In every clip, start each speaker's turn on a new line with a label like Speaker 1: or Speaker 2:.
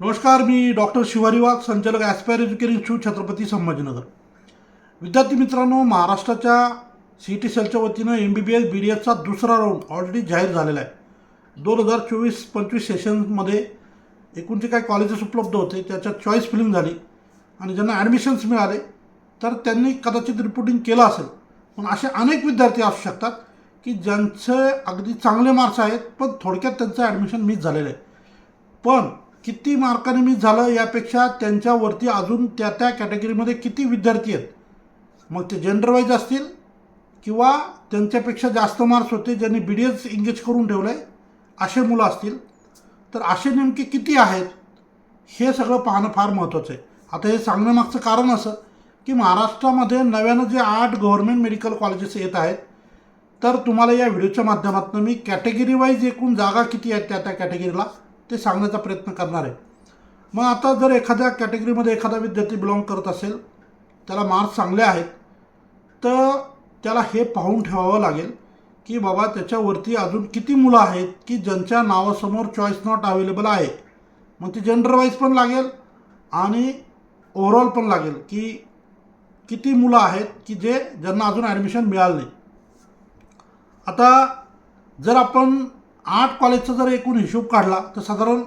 Speaker 1: नमस्कार मी डॉक्टर शिवारी वाघ संचालक aspire education institute Chhatrapati Sambhajinagar. विद्यार्थी मित्रांनो महाराष्ट्राच्या सी टी सेलच्या वतीनं M B B S B D एसचा दुसरा राऊंड ऑलरेडी जाहीर झालेला आहे. दोन हजार चोवीस पंचवीस सेशनमध्ये एकूण जे काही कॉलेजेस उपलब्ध होते त्याच्यात चॉईस फिलिंग झाली आणि ज्यांना ॲडमिशन्स मिळाले तर त्यांनी कदाचित रिपोर्टिंग केलं असेल. पण असे अनेक विद्यार्थी असू शकतात की ज्यांचे अगदी चांगले मार्क्स आहेत पण थोडक्यात त्यांचं ॲडमिशन मिस झालेलं आहे. पण किती मार्काने मी झालं यापेक्षा त्यांच्यावरती अजून त्या त्या कॅटेगरीमध्ये किती विद्यार्थी आहेत? मग ते जेंडरवाईज असतील किंवा त्यांच्यापेक्षा जास्त मार्क्स होते ज्यांनी बी डी एस इंगेज करून ठेवलं आहे असे मुलं असतील तर असे नेमके किती आहेत? हे सगळं पाहणं फार महत्त्वाचं आहे. आता हे सांगण्यामागचं कारण असं की महाराष्ट्रामध्ये नव्यानं जे आठ गव्हर्मेंट मेडिकल कॉलेजेस येत आहेत तर तुम्हाला या व्हिडिओच्या माध्यमातून मी कॅटेगरी वाईज एकूण जागा किती आहेत त्या त्या कॅटेगरीला ते सांगण्याचा प्रयत्न करणार आहे. मग आता जर एखाद्या कॅटेगरीमध्ये एखादा विद्यार्थी बिलॉंग करत असेल त्याला मार्क्स चांगले आहेत तर त्याला हे पाहून ठेवावं लागेल की बाबा त्याच्यावरती अजून किती मुलं आहेत की ज्यांच्या नावासमोर चॉईस नॉट अवेलेबल आहे. मग ती जेंडरवाईज पण लागेल आणि ओव्हरऑल पण लागेल की किती मुलं आहेत की जे ज्यांना अजून ॲडमिशन मिळालं नाही. आता जर आपण आठ कॉलेजचा जर एकूण हिशोब काढला तर साधारण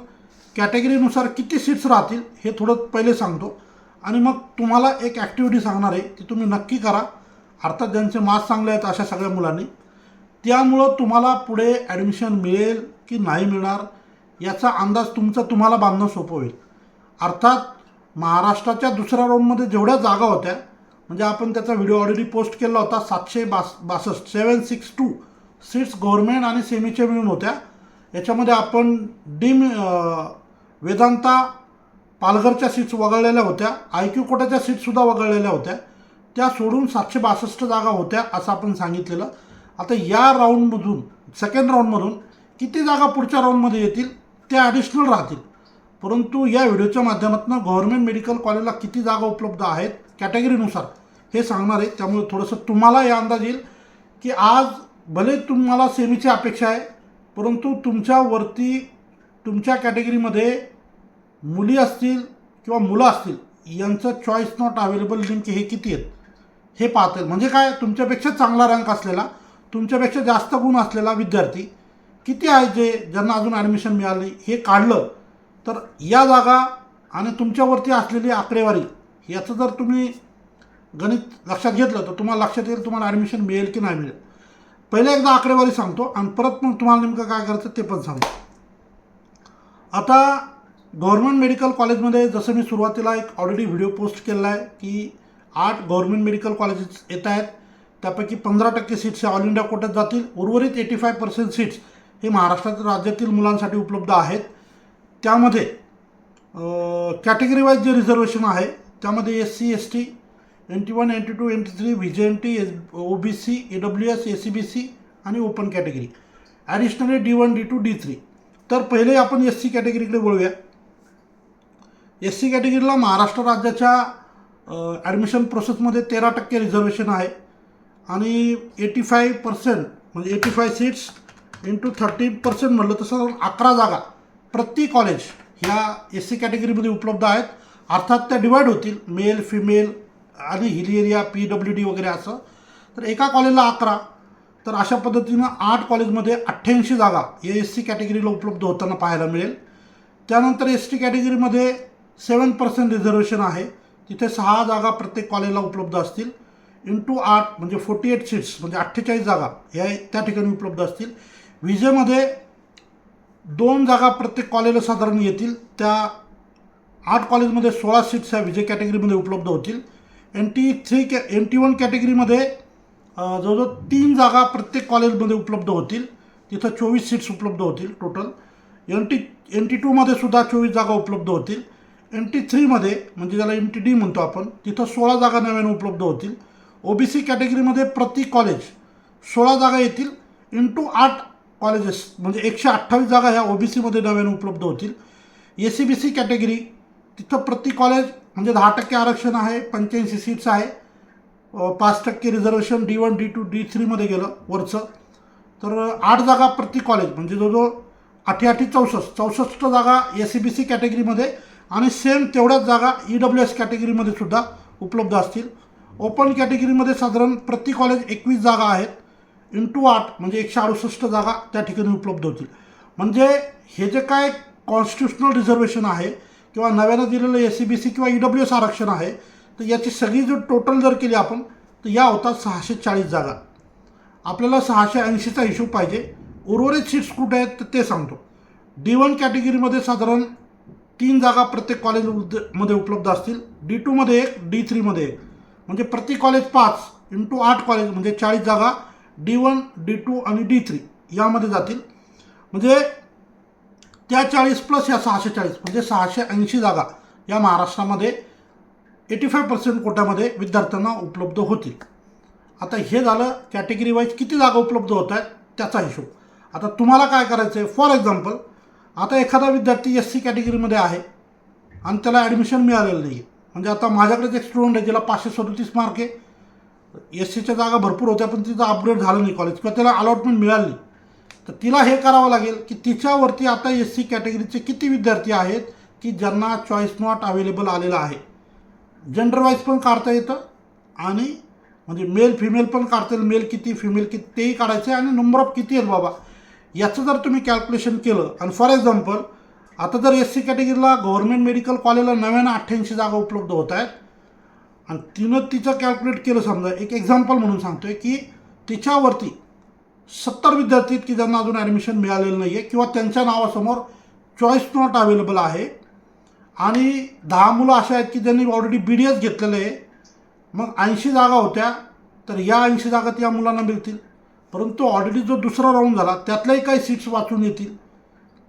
Speaker 1: कॅटेगरीनुसार किती सीट्स राहतील हे थोडं पहिले सांगतो. आणि मग तुम्हाला एक ॲक्टिव्हिटी सांगणार आहे ती तुम्ही नक्की करा. अर्थात ज्यांचे मार्क्स चांगले आहेत अशा सगळ्या मुलांनी. त्यामुळं तुम्हाला पुढे ॲडमिशन मिळेल की नाही मिळणार याचा अंदाज तुमचा तुम्हाला बांधणं सोपं होईल. अर्थात महाराष्ट्राच्या दुसऱ्या राऊंडमध्ये जेवढ्या जागा होत्या म्हणजे आपण त्याचा व्हिडिओ ऑलरेडी पोस्ट केला होता सातशे बास बासष्ट seven six two seats government आणि सेमीच्या मिळून होत्या. याच्यामध्ये आपण डीम वेदांता पालघरच्या सीट्स वगळलेल्या होत्या. आय क्यू कोटाच्या सीट्ससुद्धा वगळलेल्या होत्या. त्या सोडून सातशे बासष्ट जागा होत्या असं आपण सांगितलेलं. आता या राऊंडमधून सेकंड राऊंडमधून किती जागा पुढच्या राऊंडमध्ये येतील? त्या ॲडिशनल राहतील. परंतु या व्हिडिओच्या माध्यमातून गव्हर्मेंट मेडिकल कॉलेजला किती जागा उपलब्ध आहेत? कॅटेगरीनुसार हे सांगणार आहे. त्यामुळे थोडंसं तुम्हाला या अंदाज येईल की आज भले तुम्हाला सेमीची अपेक्षा आहे परंतु तुमच्यावरती तुमच्या कॅटेगरीमध्ये मुली असतील किंवा मुलं असतील यांचं चॉईस नॉट अवेलेबल लिंक हे किती आहेत हे पाहता येईल म्हणजे काय? तुमच्यापेक्षा चांगला रँक असलेला तुमच्यापेक्षा जास्त गुण असलेला विद्यार्थी किती आहे जे ज्यांना अजून ॲडमिशन मिळाली हे काढलं तर या जागा आणि तुमच्यावरती असलेली आकडेवारी याचं जर तुम्ही गणित लक्षात घेतलं तर तुम्हाला लक्षात येईल तुम्हाला ॲडमिशन मिळेल की नाही मिळेल. पहिले एकदा आकडेवारी सांगतो आणि परत मग तुम्हाला नेमकं काय करायचं ते पण सांगतो. आता गव्हर्मेंट मेडिकल कॉलेजमध्ये जसं मी सुरुवातीला एक ऑलरेडी व्हिडिओ पोस्ट केलेला आहे की आठ गव्हर्मेंट मेडिकल कॉलेजेस येत आहेत. त्यापैकी पंधरा टक्के सीट्स ऑल इंडिया कोट्यात जातील. उर्वरित एटी फाय पर्सेंट सीट्स हे महाराष्ट्रातील राज्यातील मुलांसाठी उपलब्ध आहेत. त्यामध्ये कॅटेगरी वाईज जे रिझर्वेशन आहे त्यामध्ये S C S T N T one N T two N T three V J N T S O B C A W S A C B C आणि open category additionally D one D two D three तर पहिले आपण S C कॅटेगरीकडे वळूया. S C कॅटेगरीला Maharashtra राज्याच्या admission प्रोसेसमध्ये तेरा टक्के reservation आहे. आणि एटी फाय पर्सेंट म्हणजे eighty five seats into thirty percent म्हटलं तसं अकरा जागा प्रति कॉलेज ह्या एस सी कॅटेगरीमध्ये उपलब्ध आहेत. अर्थात त्या डिवाईड होतील. मेल फिमेल आणि hilly area P W D वगैरे असं तर एका कॉलेजला अकरा तर अशा पद्धतीनं आठ कॉलेजमध्ये अठ्ठ्याऐंशी जागा ए एस सी कॅटेगरीला उपलब्ध होताना पाहायला मिळेल. त्यानंतर एस टी कॅटेगरीमध्ये सेवन पर्सेंट रिझर्वेशन आहे. तिथे सहा जागा प्रत्येक कॉलेजला उपलब्ध असतील. इंटू आठ म्हणजे फोर्टी एट सीट्स म्हणजे अठ्ठेचाळीस जागा ह्या त्या ठिकाणी उपलब्ध असतील. विजेमध्ये दोन जागा प्रत्येक कॉलेजला साधारण येतील. त्या आठ कॉलेजमध्ये सोळा सीट्स ह्या विजय कॅटेगरीमध्ये उपलब्ध होतील. एन टी थ्री कॅ एन टी वन कॅटेगरीमध्ये जवळजवळ तीन जागा प्रत्येक कॉलेजमध्ये उपलब्ध होतील. तिथं चोवीस सीट्स उपलब्ध होतील total N T N T टूमध्ये सुद्धा चोवीस जागा उपलब्ध होतील. एन टी थ्रीमध्ये म्हणजे ज्याला एन टी डी म्हणतो आपण तिथं सोळा जागा नव्याने उपलब्ध होतील. ओ बी सी कॅटेगरीमध्ये प्रति कॉलेज सोळा जागा येतील. इंटू आठ कॉलेजेस म्हणजे एकशे अठ्ठावीस जागा ह्या ओ बी सीमध्ये नव्याने उपलब्ध होतील. A C B C category तिथं प्रति कॉलेज म्हणजे दहा टक्के आरक्षण आहे पंच्याऐंशी सीट्स आहे. पाच टक्के reservation D one D two D थ्रीमध्ये गेलं वरचं. तर आठ जागा प्रति कॉलेज म्हणजे जवळजवळ आठी आठी चौसष्ट चौसष्ट जागा एस सी बी सी कॅटेगरीमध्ये आणि सेम तेवढ्याच जागा ई डब्ल्यू एस कॅटेगरीमध्ये सुद्धा उपलब्ध असतील. ओपन कॅटेगरीमध्ये साधारण प्रति कॉलेज एकवीस जागा आहेत. इंटू आठ म्हणजे एकशे अडुसष्ट जागा त्या ठिकाणी उपलब्ध होतील. म्हणजे हे जे काय कॉन्स्टिट्युशनल रिझर्वेशन आहे किंवा नव्यानं दिलेलं एस सी बी सी किंवा ई डब्ल्यू एस आरक्षण आहे तर याची सगळी जर टोटल जर केली आपण तर या होतात सहाशे चाळीस जागा. आपल्याला सहाशे ऐंशीचा हिशोब पाहिजे. उर्वरित सीट्स कुठे आहेत तर ते सांगतो. डी वन कॅटेगरीमध्ये साधारण तीन जागा प्रत्येक कॉलेजमध्ये उपलब्ध असतील. डी टूमध्ये एक डी थ्रीमध्ये एक. म्हणजे प्रति कॉलेज पाच इंटू आठ कॉलेज म्हणजे चाळीस जागा डी वन डी टू आणि डी थ्री यामध्ये जातील. म्हणजे त्या चाळीस प्लस या सहाशे चाळीस म्हणजे सहाशे ऐंशी जागा या महाराष्ट्रामध्ये एटी फाय पर्सेंट कोट्यामध्ये विद्यार्थ्यांना उपलब्ध होतील. आता हे झालं कॅटेगरी वाईज किती जागा उपलब्ध होत आहेत त्याचा हिशोब. आता तुम्हाला काय करायचं आहे फॉर एक्झाम्पल आता एखादा विद्यार्थी एस सी कॅटेगरीमध्ये आहे आणि त्याला ॲडमिशन मिळालेलं नाही आहे म्हणजे आता माझ्याकडेच एक स्टुडंट आहे ज्याला पाचशे सदोतीस मार्क आहे. एस सीच्या जागा भरपूर होत्या पण तिचं अपग्रेड झालं नाही कॉलेज किंवा त्याला अलॉटमेंट मिळाली नाही. तर तिला हे करावं लागेल की तिच्यावरती आता एस सी कॅटेगरीचे किती विद्यार्थी आहेत की ज्यांना चॉईस नॉट अवेलेबल आलेला आहे? जेंडर वाईज पण काढता येतं आणि म्हणजे मेल फिमेल पण काढता येईल. मेल किती फिमेल किती तेही काढायचं आहे आणि नंबर ऑफ किती आहेत बाबा? याचं जर तुम्ही कॅल्क्युलेशन केलं आणि फॉर एक्झाम्पल आता जर एस सी कॅटेगरीला गव्हर्नमेंट मेडिकल कॉलेजला नव्यानं अठ्ठ्याऐंशी जागा उपलब्ध होत आहेत आणि तिनं तिचं कॅल्क्युलेट केलं समजा एक एक्झाम्पल म्हणून सांगतोय की तिच्यावरती सत्तर विद्यार्थी की ज्यांना अजून ॲडमिशन मिळालेलं नाही आहे किंवा त्यांच्या नावासमोर चॉईस नॉट अवेलेबल आहे. आणि दहा मुलं अशा आहेत की ज्यांनी ऑलरेडी बी डी एस घेतलेलं आहे. मग ऐंशी जागा होत्या तर या ऐंशी जागा त्या मुलांना मिळतील. परंतु ऑलरेडी जो दुसरा राऊंड झाला त्यातल्याही काही सीट्स वाचून येतील.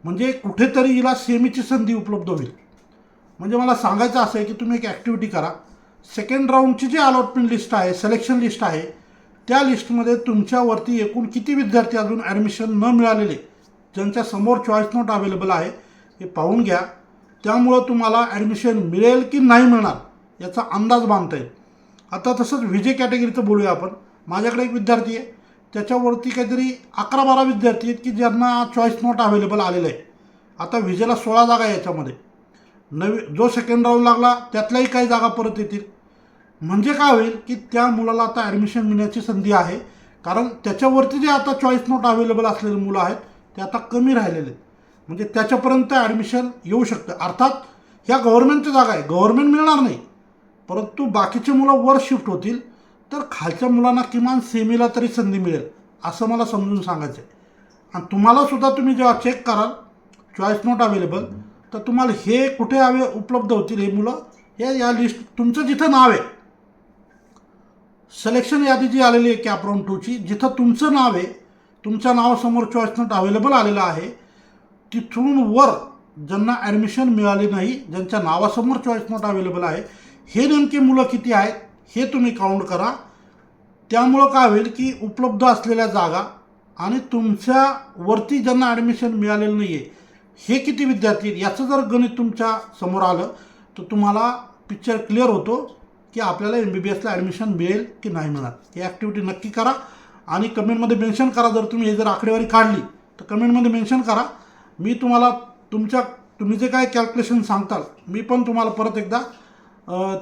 Speaker 1: म्हणजे कुठेतरी हिला सेमीची संधी उपलब्ध होईल. म्हणजे मला सांगायचं असं आहे की तुम्ही एक ॲक्टिव्हिटी करा. सेकंड राऊंडची जी अलॉटमेंट लिस्ट आहे सिलेक्शन लिस्ट आहे त्या लिस्टमध्ये तुमच्यावरती एकूण किती विद्यार्थी अजून ॲडमिशन न मिळालेले? ज्यांच्या समोर चॉईस नोट अवेलेबल आहे हे पाहून घ्या. त्यामुळं तुम्हाला ॲडमिशन मिळेल की नाही मिळणार याचा अंदाज बांधता येईल. आता तसंच विजय कॅटेगरीचं बोलूया आपण. माझ्याकडे एक विद्यार्थी आहे. त्याच्यावरती काहीतरी अकरा बारा विद्यार्थी आहेत की ज्यांना चॉईस नोट अवेलेबल आलेलं आहे. आता विजेला सोळा जागा आहे याच्यामध्ये. नवी जो सेकंड राऊंड लागला त्यातल्याही काही जागा परत येतील. म्हणजे काय होईल की त्या मुलाला आता ॲडमिशन मिळण्याची संधी आहे. कारण त्याच्यावरती जे आता चॉईस नोट अवेलेबल असलेले मुलं आहेत ते आता कमी राहिलेले आहेत. म्हणजे त्याच्यापर्यंत ॲडमिशन येऊ शकतं. अर्थात ह्या गव्हर्नमेंटच्या जागा आहे. गव्हर्नमेंट मिळणार नाही. परंतु बाकीचे मुलं वर शिफ्ट होतील तर खालच्या मुलांना किमान सेमीला तरी संधी मिळेल असं मला समजून सांगायचं आहे आणि तुम्हालासुद्धा तुम्ही जेव्हा चेक कराल चॉईस नोट अवेलेबल तर तुम्हाला हे कुठे हवे उपलब्ध होतील हे मुलं हे या लिस्ट तुमचं जिथं नाव आहे सिलेक्शन यादी जी आलेली आहे कॅपरॉन टूची जिथं तुमचं नाव आहे तुमच्या नावासमोर चॉईस नोट अवेलेबल आलेलं आहे तिथून वर ज्यांना ॲडमिशन मिळाली नाही ज्यांच्या नावासमोर चॉईस नोट अवेलेबल आहे हे नेमके मुलं किती आहेत हे तुम्ही काउंट करा. त्यामुळं काय होईल की उपलब्ध असलेल्या जागा आणि तुमच्या वरती ज्यांना ॲडमिशन मिळालेलं नाही आहे हे किती विद्यार्थी आहेत याचं जर गणित तुमच्यासमोर आलं तर तुम्हाला पिक्चर क्लिअर होतो. की आपल्याला एम बी बी एसला ॲडमिशन मिळेल की नाही मिळणार. ही ॲक्टिव्हिटी नक्की करा आणि कमेंटमध्ये मेन्शन करा जर तुम्ही हे जर आकडेवारी काढली तर कमेंटमध्ये मेन्शन करा. मी तुम्हाला तुमच्या तुम्ही जे काय कॅल्क्युलेशन सांगताल मी पण तुम्हाला परत एकदा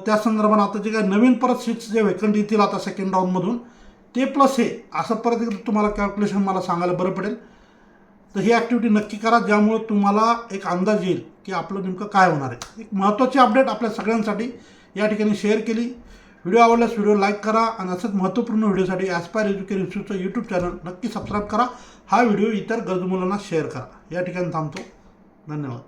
Speaker 1: त्या संदर्भात आता जे काय नवीन परत सीट्स जे वेकंट येतील आता सेकंड राऊंडमधून ते प्लस हे असं परत एकदा तुम्हाला कॅल्क्युलेशन मला सांगायला बरं पडेल. तर ही ॲक्टिव्हिटी नक्की करा ज्यामुळं तुम्हाला एक अंदाज येईल की आपलं नेमकं काय होणार आहे. एक महत्त्वाची अपडेट आपल्या सगळ्यांसाठी या ठिकाणी शेअर केली. व्हिडिओ आवडल्यास व्हिडिओ लाईक करा आणि असंच महत्त्वपूर्ण व्हिडिओसाठी ॲस्पायर एज्युकेशन इन्स्टिट्यूटचं यूट्यूब चॅनल नक्की सबस्क्राईब करा. हा व्हिडिओ इतर गरजू मुलांना शेअर करा. या ठिकाणी थांबतो. धन्यवाद.